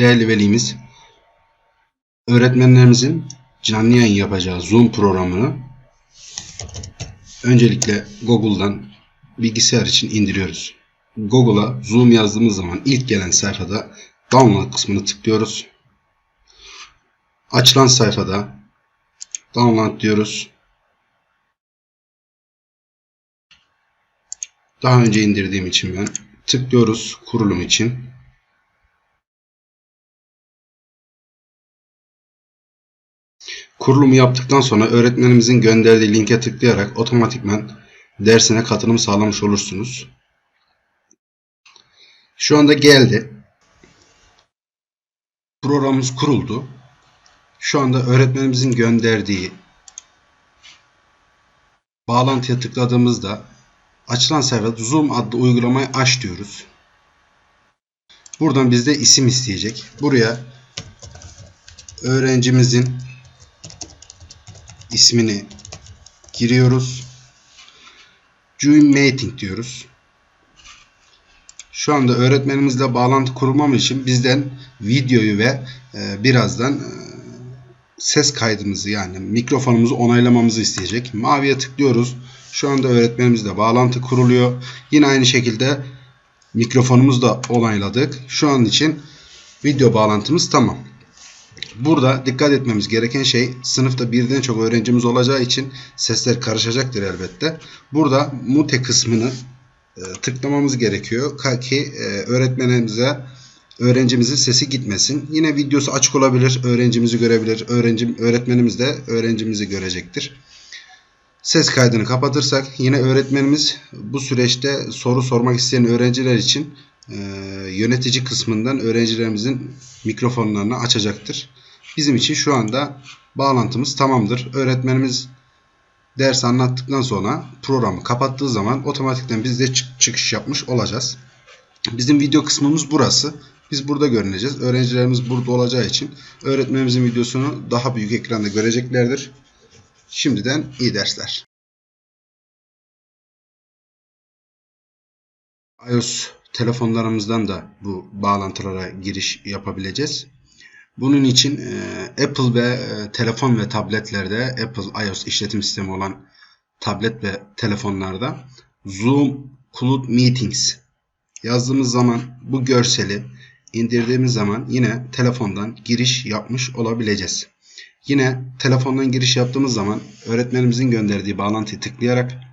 değerli velimiz öğretmenlerimizin canlı yayın yapacağı Zoom programını öncelikle Google'dan bilgisayar için indiriyoruz. Google'a Zoom yazdığımız zaman ilk gelen sayfada download kısmını tıklıyoruz. Açılan sayfada download diyoruz. Daha önce indirdiğim için ben tıklıyoruz kurulum için. Kurulumu yaptıktan sonra öğretmenimizin gönderdiği linke tıklayarak otomatikman dersine katılım sağlamış olursunuz. Şu anda geldi. Programımız kuruldu. Şu anda öğretmenimizin gönderdiği bağlantıya tıkladığımızda açılan sayfada Zoom adlı uygulamayı aç diyoruz. Buradan bizde isim isteyecek. Buraya öğrencimizin ismini giriyoruz. Join Meeting diyoruz. Şu anda öğretmenimizle bağlantı kurmamız için bizden videoyu ve e, birazdan e, ses kaydımızı yani mikrofonumuzu onaylamamızı isteyecek. Maviye tıklıyoruz. Şu anda öğretmenimizle bağlantı kuruluyor. Yine aynı şekilde mikrofonumuzu da onayladık. Şu an için video bağlantımız tamam. Burada dikkat etmemiz gereken şey sınıfta birden çok öğrencimiz olacağı için sesler karışacaktır elbette. Burada mute kısmını e, tıklamamız gerekiyor ki e, öğretmenimize öğrencimizin sesi gitmesin. Yine videosu açık olabilir. Öğrencimizi görebilir. Öğrencim, öğretmenimiz de öğrencimizi görecektir. Ses kaydını kapatırsak yine öğretmenimiz bu süreçte soru sormak isteyen öğrenciler için e, yönetici kısmından öğrencilerimizin mikrofonlarını açacaktır. Bizim için şu anda bağlantımız tamamdır. Öğretmenimiz ders anlattıktan sonra programı kapattığı zaman otomatikten biz de çıkış yapmış olacağız. Bizim video kısmımız burası. Biz burada görüneceğiz. Öğrencilerimiz burada olacağı için öğretmenimizin videosunu daha büyük ekranda göreceklerdir. Şimdiden iyi dersler. iOS telefonlarımızdan da bu bağlantılara giriş yapabileceğiz. Bunun için e, Apple ve e, telefon ve tabletlerde Apple iOS işletim sistemi olan tablet ve telefonlarda Zoom Cloud Meetings yazdığımız zaman bu görseli indirdiğimiz zaman yine telefondan giriş yapmış olabileceğiz. Yine telefondan giriş yaptığımız zaman öğretmenimizin gönderdiği bağlantıyı tıklayarak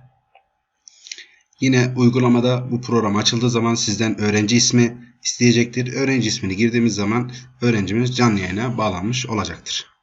yine uygulamada bu program açıldığı zaman sizden öğrenci ismi isteyecektir. Öğrenci ismini girdiğimiz zaman öğrencimiz canlı yayına bağlanmış olacaktır.